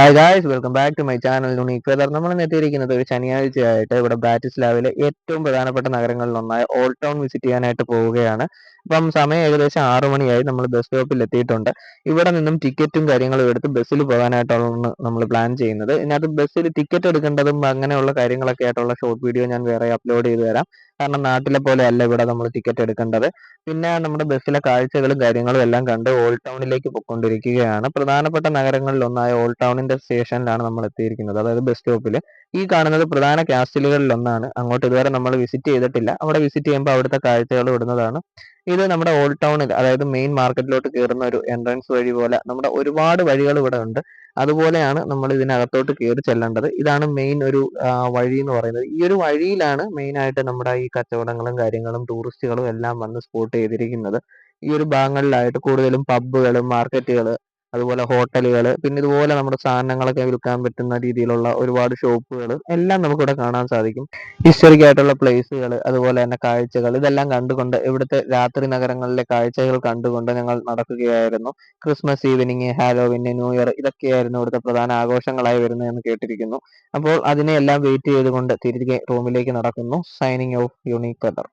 Hi guys welcome back to my channel unique weather നമ്മൾ എത്തിയിരിക്കുന്നത് ഒരു ശനിയാഴ്ചയായിട്ട് ഇവിടെ ബാറ്റിസ്ലാവിലെ ഏറ്റവും പ്രധാനപ്പെട്ട നഗരങ്ങളിലൊന്നായ ഓൾഡ് ടൗൺ വിസിറ്റ് ചെയ്യാനായിട്ട് പോവുകയാണ്. അപ്പം സമയം ഏകദേശം ആറു മണിയായി. നമ്മൾ ബസ് സ്റ്റോപ്പിൽ എത്തിയിട്ടുണ്ട്. ഇവിടെ നിന്നും ടിക്കറ്റും കാര്യങ്ങളും എടുത്ത് ബസ്സിൽ പോകാനായിട്ടാണ് നമ്മൾ പ്ലാൻ ചെയ്യുന്നത്. ഇതിനകത്ത് ബസ്സിൽ ടിക്കറ്റ് എടുക്കേണ്ടതും അങ്ങനെയുള്ള കാര്യങ്ങളൊക്കെ ആയിട്ടുള്ള ഷോർട്ട് വീഡിയോ ഞാൻ വേറെ അപ്ലോഡ് ചെയ്ത് തരാം. കാരണം നാട്ടിലെ പോലെ അല്ല ഇവിടെ നമ്മൾ ടിക്കറ്റ് എടുക്കേണ്ടത്. പിന്നെ നമ്മുടെ ബസ്സിലെ കാഴ്ചകളും കാര്യങ്ങളും എല്ലാം കണ്ട് ഓൾഡ് ടൗണിലേക്ക് പൊയ്ക്കൊണ്ടിരിക്കുകയാണ്. പ്രധാനപ്പെട്ട നഗരങ്ങളിൽ ഒന്നായ ഓൾഡ് ടൗണിന്റെ സ്റ്റേഷനിലാണ് നമ്മൾ എത്തിയിരിക്കുന്നത്. അതായത് ബസ് സ്റ്റോപ്പിൽ ഈ കാണുന്നത് പ്രധാന കാസ്റ്റിലുകളിൽ ഒന്നാണ്. അങ്ങോട്ട് ഇതുവരെ നമ്മൾ വിസിറ്റ് ചെയ്തിട്ടില്ല. അവിടെ വിസിറ്റ് ചെയ്യുമ്പോൾ അവിടുത്തെ കാഴ്ചകൾ ഇടുന്നതാണ്. ഇത് നമ്മുടെ ഓൾഡ് ടൗണിൽ അതായത് മെയിൻ മാർക്കറ്റിലോട്ട് കയറുന്ന ഒരു എൻട്രൻസ് വഴി പോലെ നമ്മുടെ ഒരുപാട് വഴികൾ ഇവിടെ ഉണ്ട്. അതുപോലെയാണ് നമ്മൾ ഇതിനകത്തോട്ട് കയറി ചെല്ലേണ്ടത്. ഇതാണ് മെയിൻ ഒരു വഴി എന്ന് പറയുന്നത്. ഈ ഒരു വഴിയിലാണ് മെയിനായിട്ട് നമ്മുടെ ഈ കച്ചവടങ്ങളും കാര്യങ്ങളും ടൂറിസ്റ്റുകളും എല്ലാം വന്ന് സ്പോട്ട് ചെയ്തിരിക്കുന്നത്. ഈ ഒരു ഭാഗങ്ങളിലായിട്ട് കൂടുതലും പബ്ബുകൾ മാർക്കറ്റുകൾ അതുപോലെ ഹോട്ടലുകൾ പിന്നെ ഇതുപോലെ നമ്മുടെ സാധനങ്ങളൊക്കെ വിൽക്കാൻ പറ്റുന്ന രീതിയിലുള്ള ഒരുപാട് ഷോപ്പുകൾ എല്ലാം നമുക്കിവിടെ കാണാൻ സാധിക്കും. ഹിസ്റ്ററിക് ആയിട്ടുള്ള പ്ലേസുകൾ അതുപോലെ തന്നെ കാഴ്ചകൾ ഇതെല്ലാം കണ്ടുകൊണ്ട് ഇവിടുത്തെ രാത്രി നഗരങ്ങളിലെ കാഴ്ചകൾ കണ്ടുകൊണ്ട് ഞങ്ങൾ നടക്കുകയായിരുന്നു. Christmas evening Halloween new year ഇതൊക്കെയായിരുന്നു ഇവിടുത്തെ പ്രധാന ആഘോഷങ്ങളായി വരുന്നതെന്ന് കേട്ടിരിക്കുന്നു. അപ്പോൾ അതിനെയെല്ലാം വെയിറ്റ് ചെയ്തുകൊണ്ട് തിരികെ റൂമിലേക്ക് നടക്കുന്നു. Signing off unique weather